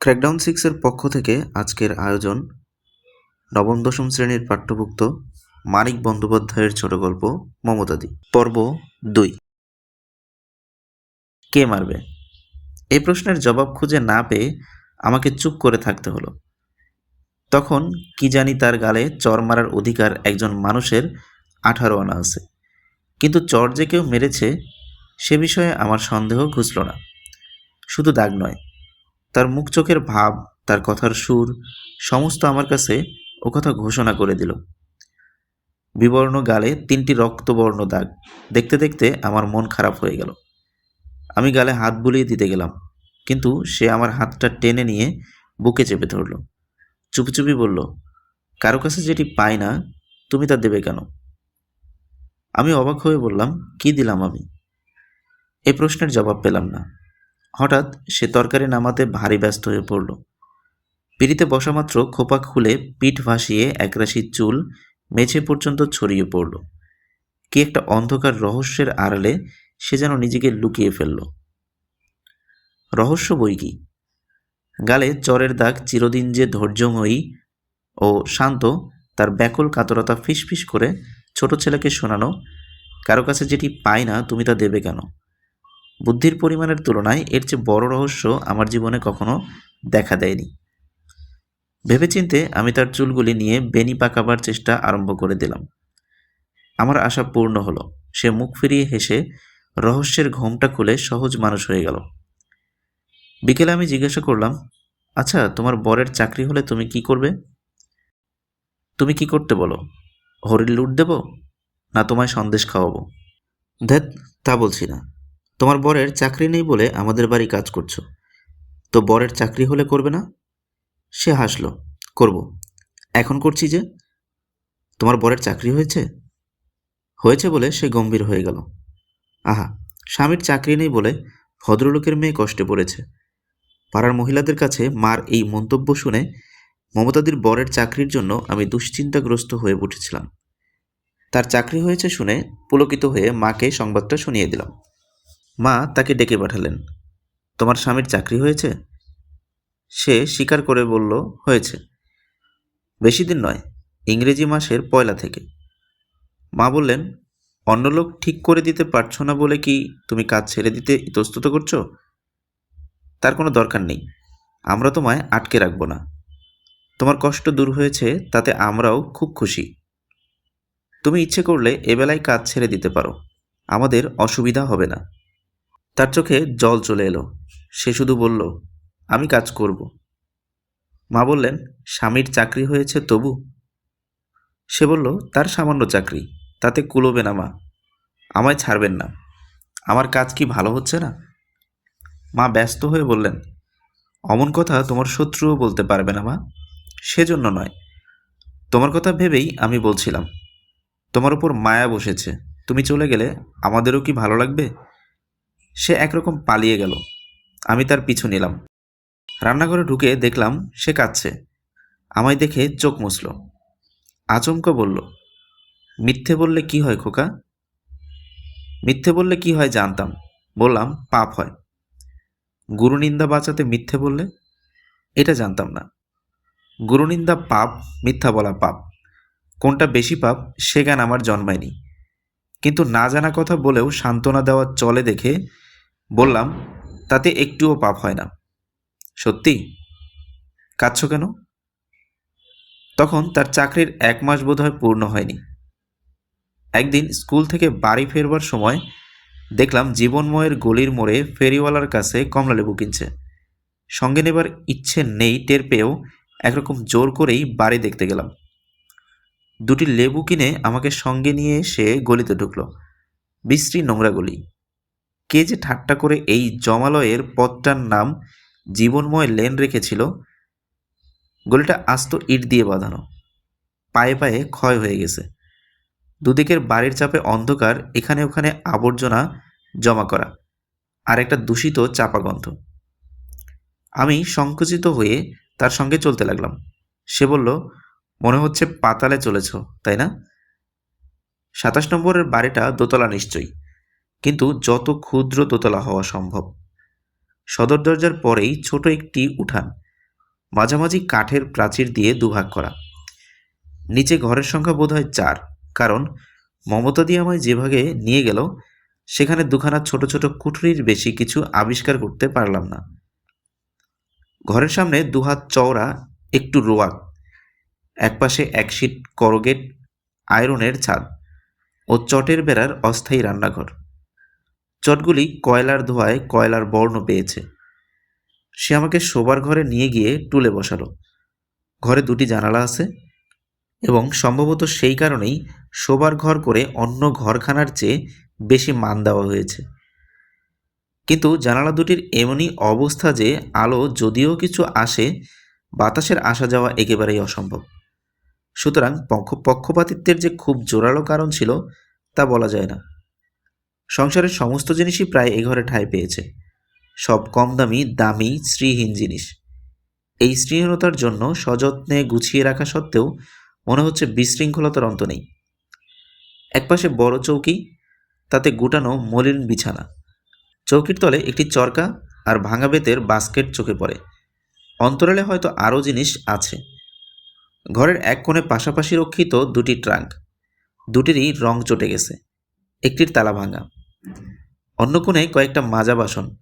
Crackdown সিক্সের পক্ষ থেকে আজকের আয়োজন নবম, দশম শ্রেণির পাঠ্যভুক্ত মানিক বন্দ্যোপাধ্যায়ের ছোট গল্প মমতাদি পর্ব দুই। কে মারবে? এই প্রশ্নের জবাব খুঁজে না পেয়ে আমাকে চুপ করে থাকতে হলো। তখন কি জানি তার গালে চর মারার অধিকার একজন মানুষের আঠারো আনা আছে। কিন্তু চর যে কেউ মেরেছে, সে বিষয়ে আমার সন্দেহ ঘুচল না। শুধু দাগ নয় তার মুখ চোখের ভাব, তার কথার সুর, সমস্ত আমার কাছে ও কথা ঘোষণা করে দিল। বিবর্ণ গালে তিনটি রক্তবর্ণ দাগ। দেখতে দেখতে আমার মন খারাপ হয়ে গেল। আমি গালে হাত বুলিয়ে দিতে গেলাম, কিন্তু সে আমার হাতটা টেনে নিয়ে বুকে চেপে ধরল। চুপি চুপি বলল, কারও কাছে যেটি পাই না, তুমি তা দেবে কেন? আমি অবাক হয়ে বললাম, কি দিলাম আমি? এ প্রশ্নের জবাব পেলাম না। হঠাৎ সে তরকারি নামাতে ভারী ব্যস্ত হয়ে পড়ল। পিড়িতে বসা মাত্র খোপা খুলে পিঠ ভাসিয়ে একরাশি চুল মেঝে পর্যন্ত ছড়িয়ে পড়ল। কি একটা অন্ধকার রহস্যের আড়ালে সে যেন নিজেকে লুকিয়ে ফেলল। রহস্য বই কি? গালে চরের দাগ, চিরদিন যে ধৈর্যময়ী ও শান্ত, তার ব্যাকুল কাতরতা ফিসফিস করে ছোট ছেলেকে শোনানো, কারও কাছে যেটি পায় না, তুমি তা দেবে কেন? বুদ্ধির পরিমাণের তুলনায় এর চেয়ে বড় রহস্য আমার জীবনে কখনো দেখা দেয়নি। ভেবেচিন্তে আমি তার চুলগুলি নিয়ে বেনি পাকাবার চেষ্টা আরম্ভ করে দিলাম। আমার আশা পূর্ণ হলো। সে মুখ ফিরিয়ে হেসে রহস্যের ঘোমটা খুলে সহজ মানুষ হয়ে গেল। বিকেলে আমি জিজ্ঞাসা করলাম আচ্ছা তোমার বরের চাকরি হলে তুমি কি করবে? তুমি কি করতে বলো? হরির লুট দেব? না তোমায় সন্দেশ খাওয়াবো? ধ্যাত তা বলছি না। তোমার বরের চাকরি নেই বলে আমাদের বাড়ি কাজ করছ। তো বরের চাকরি হলে করবে না? সে হাসলো, করব। এখন করছি যে, তোমার বরের চাকরি হয়েছে? হয়েছে বলে সে গম্ভীর হয়ে গেল। আহা, স্বামীর চাকরি নেই বলে ভদ্রলোকের মেয়ে কষ্টে পড়েছে। পাড়ার মহিলাদের কাছে মার এই মন্তব্য শুনে মমতাদির বরের চাকরির জন্য আমি দুশ্চিন্তাগ্রস্ত হয়ে উঠেছিলাম। তার চাকরি হয়েছে শুনে পুলকিত হয়ে মাকে সংবাদটা শুনিয়ে দিলাম। মা তাকে ডেকে পাঠালেন। তোমার স্বামীর চাকরি হয়েছে? সে স্বীকার করে বলল, হয়েছে। বেশি দিন নয়, ইংরেজি মাসের পয়লা থেকে। মা বললেন, অন্য লোক ঠিক করে দিতে পারছ না বলে কি তুমি কাজ ছেড়ে দিতে ইতস্তত করছ? তার কোনো দরকার নেই, আমরা তোমায় আটকে রাখব না। তোমার কষ্ট দূর হয়েছে, তাতে আমরাও খুব খুশি। তুমি ইচ্ছে করলে এবেলায় কাজ ছেড়ে দিতে পারো, আমাদের অসুবিধা হবে না। তার চোখে জল চলে এলো। সে শুধু বলল, আমি কাজ করব। মা বললেন, স্বামীর চাকরি হয়েছে তবু? সে বলল, তার সামান্য চাকরি, তাতে কুলোবে না মা। আমায় ছাড়বেন না। আমার কাজ কি ভালো হচ্ছে না? মা ব্যস্ত হয়ে বললেন, অমন কথা তোমার শত্রুও বলতে পারবে না মা। সেজন্য নয়। তোমার কথা ভেবেই আমি বলছিলাম। তোমার উপর মায়া বসেছে। তুমি চলে গেলে আমাদেরও কি ভালো লাগবে? সে একরকম পালিয়ে গেল। আমি তার পিছু নিলাম। রান্নাঘরে ঢুকে দেখলাম সে কাঁদছে। আমায় দেখে চোখ মুছল। আচমকা বলল, মিথ্যে বললে কি হয় খোকা? মিথ্যে বললে কি হয় জানতাম। বললাম, পাপ হয়। গুরুনিন্দা বাঁচাতে মিথ্যে বললে? এটা জানতাম না। গুরুনিন্দা পাপ, মিথ্যা বলা পাপ। কোনটা বেশি পাপ, সে জ্ঞান আমার জন্মায়নি। কিন্তু না জানা কথা বলেও সান্ত্বনা দেওয়া চলে দেখে বললাম, তাতে একটুও পাপ হয় না। সত্যি? কাঁদছ কেন? তখন তার চাকরির এক মাস বোধহয় পূর্ণ হয়নি। একদিন স্কুল থেকে বাড়ি ফেরবার সময় দেখলাম জীবনময়ের গলির মোড়ে ফেরিওয়ালার কাছে কমলালেবু কিনছে। সঙ্গে নেবার ইচ্ছে নেই, টের পেয়েও একরকম জোর করেই বাড়ি দেখতে গেলাম। দুটি লেবু কিনে আমাকে সঙ্গে নিয়ে এসে গলিতে ঢুকলো। বিশ্রী নোংরা গলি। কে যে ঠাট্টা করে এই জমালয়ের পথটার নাম জীবনময় লেন রেখেছিল, গলিটা আস্ত ইট দিয়ে বাঁধানো। পায়ে পায়ে ক্ষয় হয়ে গেছে। দুদিকের বাড়ির চাপে অন্ধকার, এখানে ওখানে আবর্জনা জমা করা আর একটা দূষিত চাপা গন্ধ। আমি সংকুচিত হয়ে তার সঙ্গে চলতে লাগলাম। সে বলল মনে হচ্ছে পাতালে চলেছ, তাই না? সাতাশ নম্বরের বাড়িটা দোতলা নিশ্চয়ই, কিন্তু যত ক্ষুদ্র দোতলা হওয়া সম্ভব। সদর দরজার পরেই ছোট একটি উঠান, মাঝামাঝি কাঠের প্রাচীর দিয়ে দুভাগ করা। নিচে ঘরের সংখ্যা বোধ হয় চার, কারণ মমতা দিয়ে আমায় যে ভাগে নিয়ে গেল, সেখানে দুখানা ছোট ছোট কুঠুরির বেশি কিছু আবিষ্কার করতে পারলাম না। ঘরের সামনে দুহাত চওড়া, একটু রোয়াক একপাশে এক শিট করগেট আয়রনের ছাদ ও চটের বেড়ার অস্থায়ী রান্নাঘর। চটগুলি কয়লার ধোয়ায় কয়লার বর্ণ পেয়েছে। সে আমাকে শোবার ঘরে নিয়ে গিয়ে টুলে বসালো। ঘরে দুটি জানালা আছে এবং সম্ভবত সেই কারণেই শোবার ঘর করে অন্য ঘরখানার চেয়ে বেশি মান দেওয়া হয়েছে। কিন্তু জানালা দুটির এমনই অবস্থা যে আলো যদিও কিছু আসে, বাতাসের আসা যাওয়া একেবারেই অসম্ভব। সুতরাং পক্ষ পক্ষপাতিত্বের যে খুব জোরালো কারণ ছিল, তা বলা যায় না। সংসারের সমস্ত জিনিসই প্রায় এ ঘরে ঠাঁই পেয়েছে। সব কম দামি দামি শ্রীহীন জিনিস। এই শ্রীহীনতার জন্য সযত্নে গুছিয়ে রাখা সত্ত্বেও মনে হচ্ছে বিশৃঙ্খলতার অন্ত নেই। একপাশে বড় চৌকি, তাতে গুটানো মলিন বিছানা। চৌকির তলে একটি চরকা আর ভাঙা বেতের বাস্কেট চোখে পড়ে। অন্তরালে হয়তো আরও জিনিস আছে। ঘরের এক কোণে পাশাপাশি রক্ষিত দুটি ট্রাঙ্ক। দুটিরই রং চটে গেছে। একটির তালা ভাঙা। অন্য কোণে কয়েকটা মাজা বাসন।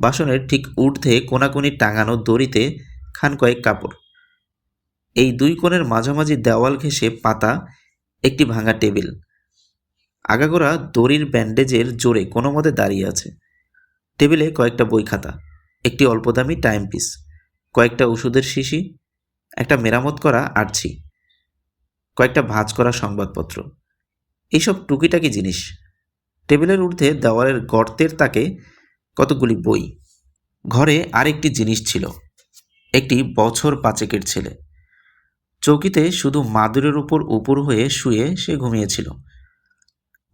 বাসনের ঠিক ঊর্ধ্বে কোনাকুনি টাঙানো দড়িতে খান কয়েক কাপড়। এই দুই কোণের মাঝামাঝি দেওয়াল ঘেঁষে পাতা, একটি ভাঙা টেবিল। আগাগোড়া দড়ির ব্যান্ডেজের জোরে কোনো মতে দাঁড়িয়ে আছে। টেবিলে কয়েকটা বই খাতা একটি অল্পদামি টাইম পিস কয়েকটা ওষুধের শিশি একটা মেরামত করা আটছি কয়েকটা ভাঁজ করা সংবাদপত্র। এইসব টুকিটাকি জিনিস। টেবিলের ঊর্ধ্বে দেওয়ালের গর্তের তাকে কতগুলি বই। ঘরে আরেকটি জিনিস ছিল। একটি বছর পাঁচেকের ছেলে। চৌকিতে শুধু মাদুরের উপর উপর হয়ে শুয়ে সে ঘুমিয়েছিল।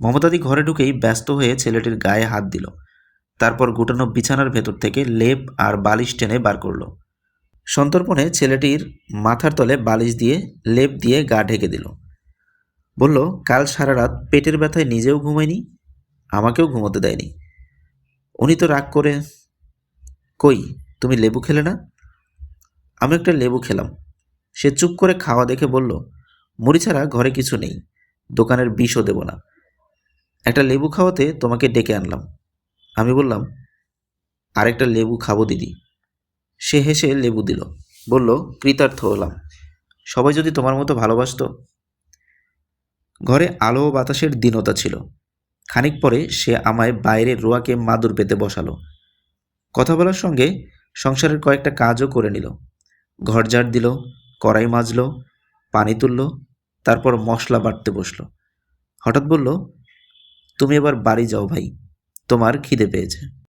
মমতাদি ঘরে ঢুকেই ব্যস্ত হয়ে ছেলেটির গায়ে হাত দিল। তারপর গুটানো বিছানার ভেতর থেকে লেপ আর বালিশ টেনে বার করল। সন্তর্পণে ছেলেটির মাথার তলে বালিশ দিয়ে লেপ দিয়ে গা ঢেকে দিল। বলল, কাল সারা রাত পেটের ব্যথায় নিজেও ঘুমায়নি, আমাকেও ঘুমোতে দেয়নি। উনি তো রাগ করে, কই, তুমি লেবু খেলে না? আমি একটা লেবু খেলাম। সে চুপ করে খাওয়া দেখে বলল, মুড়ি ছাড়া ঘরে কিছু নেই, দোকানের বিষও দেব না। একটা লেবু খাওয়াতে তোমাকে ডেকে আনলাম। আমি বললাম, আরেকটা লেবু খাব দিদি। সে হেসে লেবু দিল। বলল, কৃতার্থ হলাম। সবাই যদি তোমার মতো ভালোবাসতো? ঘরে আলো বাতাসের দীনতা ছিল। খানিক পরে সে আমায় বাইরের রোয়াকে মাদুর পেতে বসালো। কথা বলার সঙ্গে সংসারের কয়েকটা কাজও করে নিল। ঘর ঝাড় দিল, কড়াই মাজল, পানি তুলল, তারপর মশলা বাটতে বসল। হঠাৎ বলল, তুমি এবার বাড়ি যাও ভাই, তোমার খিদে পেয়েছে।